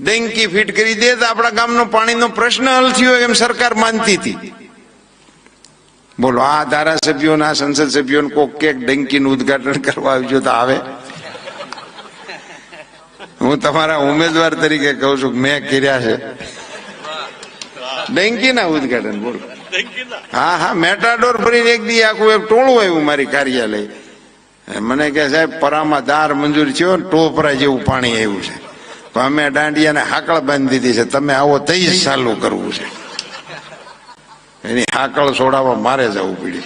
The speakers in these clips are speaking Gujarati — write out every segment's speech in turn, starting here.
ડેન્કી ફિટ કરી દે તો આપણા ગામનો પાણીનો પ્રશ્ન હલ થયો એમ સરકાર માનતી હતી. બોલો, આ ધારાસભ્યોના સંસદ સભ્યોને કોક કેક ડેન્કીનું ઉદઘાટન કરવા આવજો તો આવે. હું તમારા ઉમેદવાર તરીકે કહું છું, મેં કર્યા છે. ડેન્કીના ઉદઘાટન, બોલો. હા હા, મેટાડોર ભરીને એક દી આખું એક ટોળું આવ્યું મારી કાર્યાલય. મને કે સાહેબ, પરામાં દાર મંજૂર થયો ટોપરા જેવું પાણી આવ્યું છે. અમે દાંડિયાને હાકળ બાંધી દીધી છે. તમે આવો તઈ ચાલુ કરવું છે. એની હાકળ છોડાવવા મારે જવું પડ્યું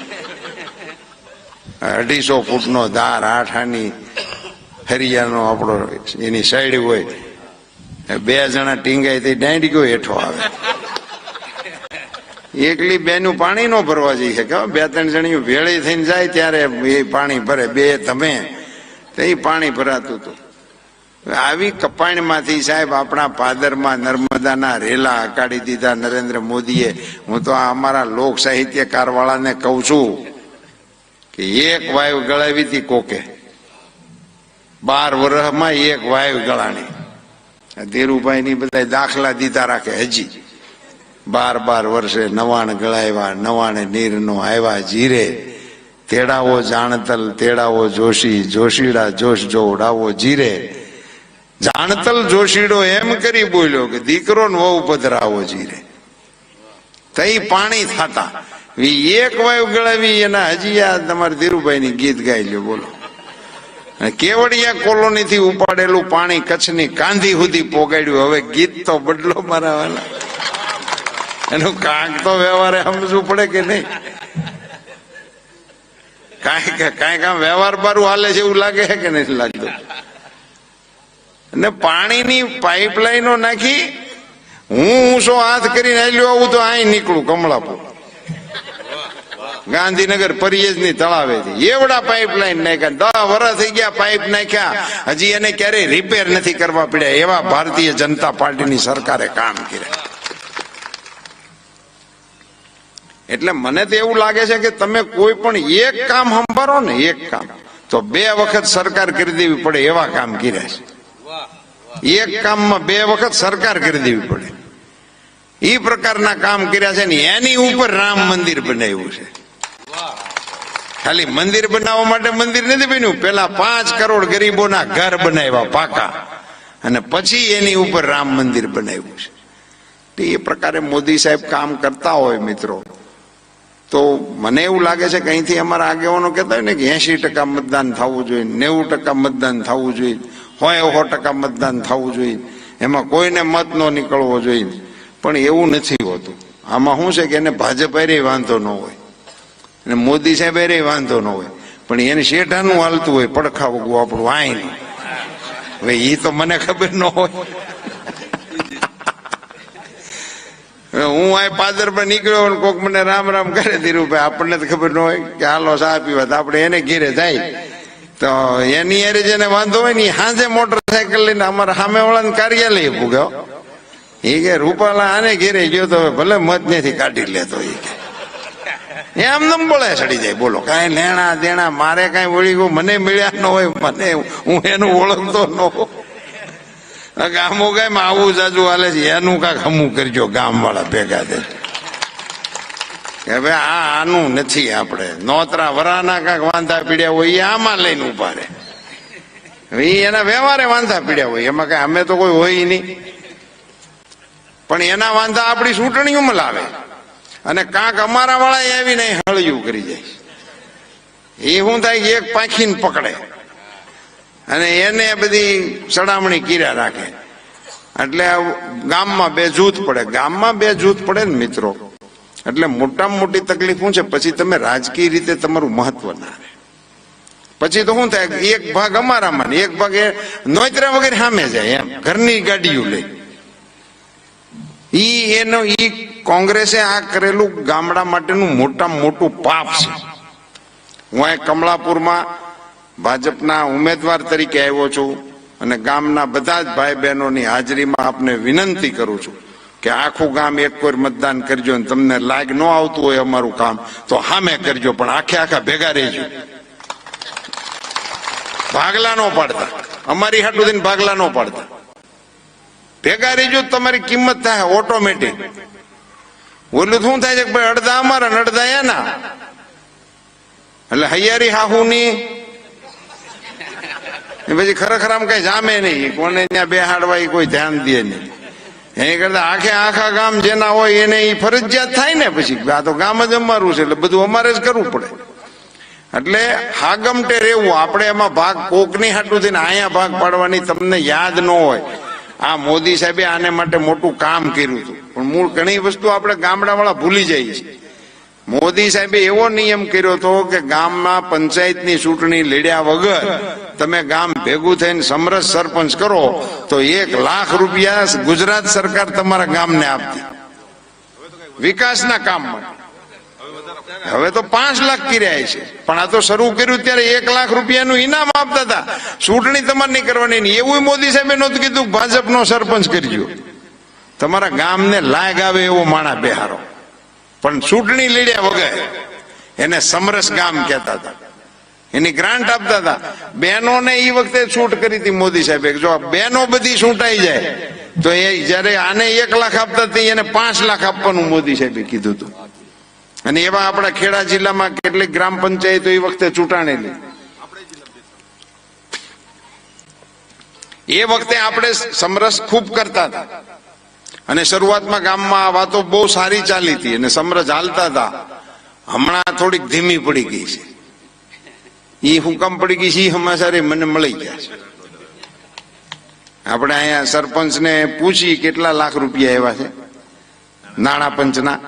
અઢીસો ફૂટનો ધાર આઠ આની હરિયાનો આપણો એની સાઈડ હોય. બે જણા ટીંગાય તે દાંડી ગયો હેઠો આવે. એકલી બેનું પાણી નો ભરવા જઈ શકે હો. બે ત્રણ જણી ભેળી થઈને જાય, ત્યારે એ પાણી ભરે. બે, તમે. તો પાણી ભરાતું હતું. આવી કપાણમાંથી સાહેબ આપણા પાદરમાં નર્મદાના રેલા હકાડી દીધા નરેન્દ્ર મોદીએ. હું તો અમારા લોક સાહિત્યકાર વાળાને કહું છું કે એક વાયુ ગળાવી હતી કોકે. બાર વર્ષમાં એક વાયુ ગળાણી. ધીરુભાઈની બધા દાખલા દીધા રાખે હજી. બાર બાર વર્ષે નવાણ ગળાવ્યા નવાણે નીરનો આવ્યા જીરે. તેડાવો જાણતલ, તેડાવો જોશી, જોશીડા જોશ જોડાવો જીરે. જાણતલ જોશીડો એમ કરી બોલ્યો કે દીકરો ને વહુ પધરાવો જીરે. તઈ પાણી થતા. એક વાયુ ગળાવી એના હજી આ તમારે ધીરુભાઈ ની ગીત ગાઈ લ્યો, બોલો. કેવડિયા કોલોની થી ઉપાડેલું પાણી કચ્છની કાંધી સુધી પોગાડ્યું. હવે ગીત તો બદલો મારા વાલા. એનું કાંક તો વ્યવહારે સમજવું પડે કે નહીં? કાંઈક કાંઈક આમ વ્યવહાર બારું હાલે છે એવું લાગે કે નથી લાગતું? અને પાણીની પાઇપલાઈનો નાખી હું શું હાથ કરીને આલ્યો આવું તો અહીં નીકળું કમળાપુર. ગાંધીનગર પરિયજની તળાવેથી. એવડા પાઇપલાઈન નાખ્યા. દસ વર્ષ થઈ ગયા પાઇપ નાખ્યા. હજી એને ક્યારેય રિપેર નથી કરવા પડ્યા. એવા ભારતીય જનતા પાર્ટીની સરકારે કામ કર્યા. એટલે મને તો એવું લાગે છે કે તમે કોઈ પણ એક કામ સંભાળો ને એક કામ, તો બે વખત સરકાર કરી દેવી પડે એવા કામ કર્યા છે. એક કામમાં બે વખત સરકાર કરી દેવી પડે. એ પ્રકારના કામ કર્યા છે ને એની ઉપર રામ મંદિર બનાવ્યું છે. ખાલી મંદિર બનાવવા માટે મંદિર નથી બન્યું. પેલા પાંચ કરોડ ગરીબોના ઘર બનાવ્યા પાકા. અને પછી એની ઉપર રામ મંદિર બનાવ્યું છે. એ પ્રકારે મોદી સાહેબ કામ કરતા હોય મિત્રો. તો મને એવું લાગે છે કે અહીંથી અમારા આગેવાનો કહેતા હોય ને કે એસી ટકા મતદાન થવું જોઈએ, નેવું ટકા મતદાન થવું જોઈએ, હોય સો ટકા મતદાન થવું જોઈએ. એમાં કોઈને મત ન નીકળવો જોઈએ. પણ એવું નથી હોતું. આમાં શું છે કે એને ભાજપ હારે વાંધો ન હોય. અને મોદી સાહેબ હારે વાંધો ન હોય. પણ એને શેઠાનું હાલતું હોય, પડખા વગું આપણું આઈનું. હવે એ તો મને ખબર ન હોય હવે હું આ પાદર પર નીકળ્યો ને કોક મને રામ રામ કરે ધીરુભાઈ આપણને તો ખબર ન હોય કે હાલો ચા પીવા. તો આપણે એને ઘેરે જાય. તો એની હારે જેને વાંધો હોય ને હાજે મોટરસાયકલ લઈને અમારા સામે વાળાને કાર્યાલય પૂગ્યો એ કે રૂપાલા આને ઘેરે ગયો તો ભલે મત નથી કાઢી લેતો એ કે. એમ નમ બોલે ચડી જાય. બોલો, કાંઈ લેણા દેણા, મારે કાંઈ વળી ગયું, મને મળ્યા ન હોય, મને હું એનું ઓળખતો ન હોય ગામો ગામ આવું જાજુ હાલે છે. એનું કાંક હમું કરજો ગામ વાળા ભેગા થઈ હવે આ આનું નથી આપણે. નોતરા વરાના કાંક વાંધા પીડ્યા હોય એ આમાં લઈને ઊભા રહે. એના વ્યવહારે વાંધા પીડ્યા હોય. એમાં કઈ અમે તો કોઈ હોય નહીં. પણ એના વાંધા આપણી ચૂંટણીઓમાં લાવે. અને કાંક અમારા વાળા આવીને હળિયું કરી જાય. એ શું થાય એક પાંખીને પકડે. અને એને બધી સડામણી કર્યા રાખે. એટલે ગામમાં બે જૂથ પડે. ગામમાં બે જૂથ પડે ને મિત્રો. એટલે મોટામાં મોટી તકલીફ શું છે? પછી તમે રાજકીય રીતે તમારું મહત્વ ના રહે. પછી તો શું થાય? એક ભાગ અમારામાં ને એક ભાગ નોતરા વગેરે સામે જાય એમ. ઘરની ગાડીઓ લઈ. ઈ એનો ઈ કોંગ્રેસે આ કરેલું ગામડા માટેનું મોટામાં મોટું પાપ છે. હું અહીં કમળાપુરમાં ભાજપના ઉમેદવાર તરીકે આવ્યો છું અને ગામના બધા જ ભાઈ બહેનોની હાજરીમાં આપને વિનંતી કરું છું કે આખું ગામ એક કોઈ મતદાન કરજો અને તમને લાગ ન આવતું હોય અમારું કામ, તો હામે કરજો, પણ આખે આખા ભેગા રહેજો. ભાગલા નો પાડતા. અમારી હાટું થઈને ભાગલા નો પાડતા. ભેગા રહેજો તમારી કિંમત થાય ઓટોમેટિક. ઓલું શું થાય છે ભાઈ અડધા અમારા અડધા એના. એટલે હૈયારી હાહુની પછી ખરેખર આમ કઈ જામે નહીં. કોને ત્યાં બેહાડવા કોઈ ધ્યાન દે નહીં. એની કરતા આખે આખા ગામ જેના હોય એને એ ફરજિયાત થાય ને પછી. આ તો ગામ જ અમારું છે, એટલે બધું અમારે જ કરવું પડે. એટલે હાગમટે રહેવું આપણે એમાં ભાગ કોકની હાટું થઈને અહીંયા ભાગ પાડવાની તમને યાદ ન હોય. આ મોદી સાહેબે આને માટે મોટું કામ કર્યું હતું. પણ મૂળ ઘણી વસ્તુ આપણે ગામડાવાળા ભૂલી જઈએ છીએ. મોદી સાહેબે એવો નિયમ કર્યો હતો કે ગામમાં પંચાયતની ચૂંટણી લડ્યા વગર તમે ગામ ભેગું થઈને સમરસ સરપંચ કરો, તો એક લાખ રૂપિયા ગુજરાત સરકાર તમારા ગામને આપતી વિકાસના કામ હવે તો પાંચ લાખ કર્યા છે. પણ આ તો શરૂ કર્યું ત્યારે એક લાખ રૂપિયાનું ઇનામ આપતા હતા. ચૂંટણી તમારે નહીં કરવાની. એવું મોદી સાહેબે નહોતું કીધું ભાજપનો સરપંચ કરજો. તમારા ગામને લાગ આવે એવો માણા બેહારો. પણ ચૂંટણી લડ્યા વગર એને સમરસ ગામ કહેતા હતા. એની ગ્રાન્ટ આપતા હતા. બહેનોને એ વખતે છૂટ કરી હતી મોદી સાહેબે જો બહેનો બધી છૂટાઈ જાય, તો એ જયારે આને એક લાખ આપતા હતી, એને પાંચ લાખ આપવાનું મોદી સાહેબે કીધું હતું. અને એવા આપણા ખેડા જિલ્લામાં કેટલીક ગ્રામ પંચાયતો એ વખતે ચૂંટાણેલી. એ વખતે આપણે સમરસ ખૂબ કરતા હતા. અને શરૂઆતમાં ગામમાં આ વાતો બહુ સારી ચાલી હતી અને સમરસ હાલતા હતા. હમણાં થોડીક ધીમી પડી ગઈ છે. એ હુકમ પડી ગઈ છે એ હમાસારે મને મળી ગયા છે. આપણે અહીંયા સરપંચને પૂછી કેટલા લાખ રૂપિયા એવા છે? નાણા પંચના.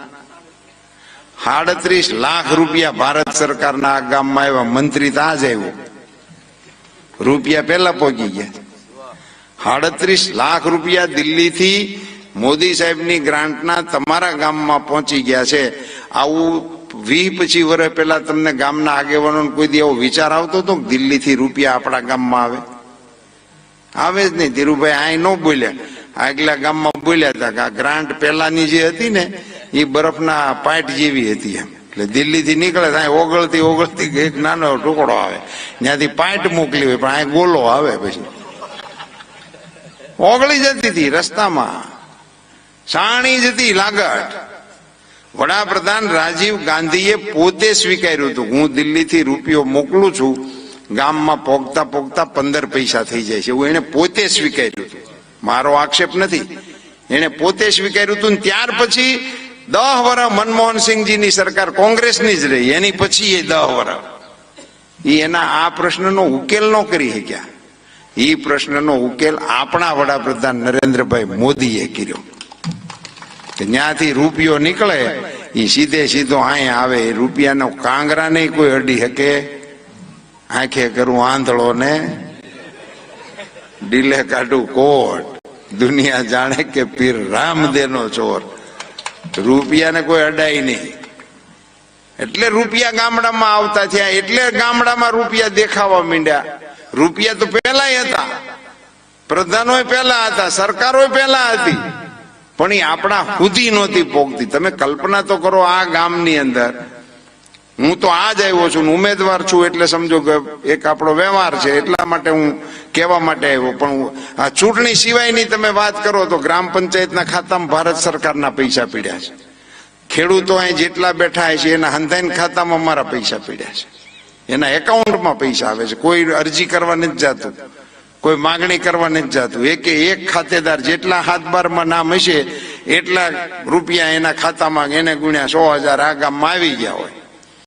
સાડત્રીસ લાખ રૂપિયા ભારત સરકારના આ ગામમાં આવ્યા મંત્રી તો આજ આવ્યો. રૂપિયા પહેલા પહોંચી ગયા સાડત્રીસ લાખ રૂપિયા દિલ્હીથી મોદી સાહેબની ગ્રાન્ટના તમારા ગામમાં પહોંચી ગયા છે. આવું વી પછી વર્ષ પહેલા તમને ગામના આગેવાનોને કોઈ દી એવો વિચાર આવતો હતો દિલ્હીથી રૂપિયા આપણા ગામમાં આવે? આવે જ નહીં. ધીરુભાઈ, આ ન બોલ્યા. આગલા ગામમાં બોલ્યા હતા કે આ ગ્રાન્ટ પહેલાની જે હતી ને, એ બરફના પાઇટ જેવી હતી એમ. એટલે દિલ્હીથી નીકળે ત્યાં ઓગળતી ઓગળતી એક નાનો ટુકડો આવે. ત્યાંથી પાઇટ મોકલી હોય, પણ અહીં ગોલો આવે પછી. ઓગળી જતી હતી રસ્તામાં. સાણી જતી લાગટ. વડાપ્રધાન રાજીવ ગાંધીએ પોતે સ્વીકાર્યું હતું, હું દિલ્હીથી રૂપિયો મોકલું છું, ગામમાં પોગતા પોગતા પંદર પૈસા થઈ જાય છે. એવું એને પોતે સ્વીકાર્યું હતું. મારો આક્ષેપ નથી. એને પોતે સ્વીકાર્યું હતું ત્યાર પછી દહ વર્ષ મનમોહનસિંહજીની સરકાર કોંગ્રેસની જ રહી. એની પછી એ દહ વર્ષ એ એના આ પ્રશ્નનો ઉકેલ ન કરી શક્યા. એ પ્રશ્નનો ઉકેલ આપણા વડાપ્રધાન નરેન્દ્રભાઈ મોદીએ કર્યો. ત્યાંથી રૂપિયો નીકળે એ સીધે સીધો અહીંયા આવે. રૂપિયાનો કાંગરા નહીં કોઈ અડી શકે. આંખે કરું આંધળો ને ડીલે કાઢું કોટ. દુનિયા જાણે કે પીર રામદેનો ચોર. રૂપિયાને કોઈ અડાય નહીં. એટલે રૂપિયા ગામડામાં આવતા થયા. એટલે ગામડામાં રૂપિયા દેખાવા માંડ્યા. રૂપિયા તો પહેલા હતા. પ્રધાનો પહેલા હતા સરકારો પહેલા હતી. પણ એ આપણા સુધી નહોતી પોગતી. તમે કલ્પના તો કરો આ ગામની અંદર. હું તો આજ આવ્યો છું ઉમેદવાર છું એટલે સમજો કે એક આપણો વ્યવહાર છે, એટલા માટે હું કહેવા માટે આવ્યો. પણ આ ચૂંટણી સિવાયની તમે વાત કરો તો ગ્રામ પંચાયતના ખાતામાં ભારત સરકારના પૈસા પીડ્યા છે. ખેડૂતો અહીં જેટલા બેઠા છે એના હંધાઈન ખાતામાં અમારા પૈસા પીડ્યા છે. એના એકાઉન્ટમાં પૈસા આવે છે. કોઈ અરજી કરવા નથી જતું. કોઈ માગણી કરવા નથી જતું. એક એક ખાતેદાર જેટલા હાથ બારમાં નામ હશે, એટલા રૂપિયા એના ખાતામાં એને ગુણ્યા સો હજાર આ ગામમાં આવી ગયા હોય.